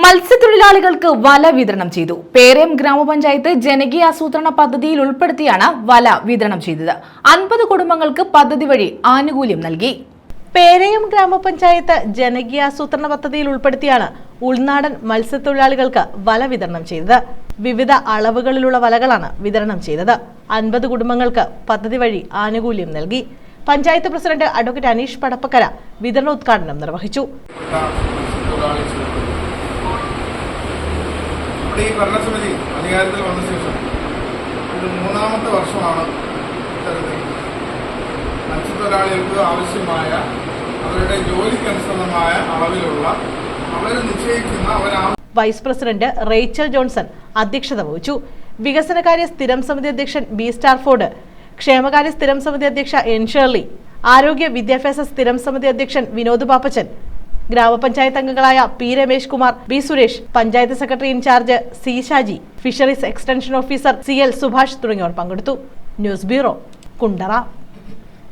മത്സ്യത്തൊഴിലാളികൾക്ക് വല വിതരണം ചെയ്തു. പേരേം ഗ്രാമപഞ്ചായത്ത് ജനകീയ ആസൂത്രണ പദ്ധതിയിൽ ഉൾപ്പെടുത്തിയാണ് വല വിതരണം ചെയ്തത്. അൻപത് കുടുംബങ്ങൾക്ക് പദ്ധതി വഴി ആനുകൂല്യം നൽകി. പേരയം ഗ്രാമപഞ്ചായത്ത് ജനകീയ ജനകീയാസൂത്രണ പദ്ധതിയിൽ ഉൾപ്പെടുത്തിയാണ് ഉൾനാടൻ മത്സ്യത്തൊഴിലാളികൾക്ക് വല വിതരണം ചെയ്തത്. വിവിധ അളവുകളിലുള്ള വലകളാണ് വിതരണം ചെയ്തത്. അൻപത് കുടുംബങ്ങൾക്ക് പദ്ധതി വഴി ആനുകൂല്യം നൽകി. പഞ്ചായത്ത് പ്രസിഡന്റ് അഡ്വക്കേറ്റ് അനീഷ് പടപ്പക്കര വിതരണോദ്ഘാടനം നിർവഹിച്ചു. നമ്മുടെ ഈ ഭരണസമിതി അധികാരത്തിൽ വന്ന ശേഷം ഇത് മൂന്നാമത്തെ വർഷമാണ് ഇത്തരത്തിൽ മത്സ്യത്തൊഴിലാളികൾക്ക് ആവശ്യമായ അവരുടെ ജോലിക്കനുസൃതമായ അളവിലുള്ള അവർ നിശ്ചയിക്കുന്ന അവർ വൈസ് പ്രസിഡന്റ് റേച്ചൽ ജോൺസൺ അധ്യക്ഷത വഹിച്ചു. വികസനകാര്യ സ്ഥിരം സമിതി അധ്യക്ഷൻ ബി സ്റ്റാർഫോർഡ് ക്ഷേമകാര്യ സ്ഥിരം സമിതി അധ്യക്ഷ എൻ ഷേർലി ആരോഗ്യ വിദ്യാഭ്യാസ സ്ഥിരം സമിതി അധ്യക്ഷൻ വിനോദ് പാപ്പച്ചൻ ഗ്രാമപഞ്ചായത്ത് അംഗങ്ങളായ P Ramesh Kumar B Suresh panchayat secretary in charge C Shaji fisheries extension officer C L Subhash തുടങ്ങിയവർ പങ്കെടുത്തു. News bureau Kundara.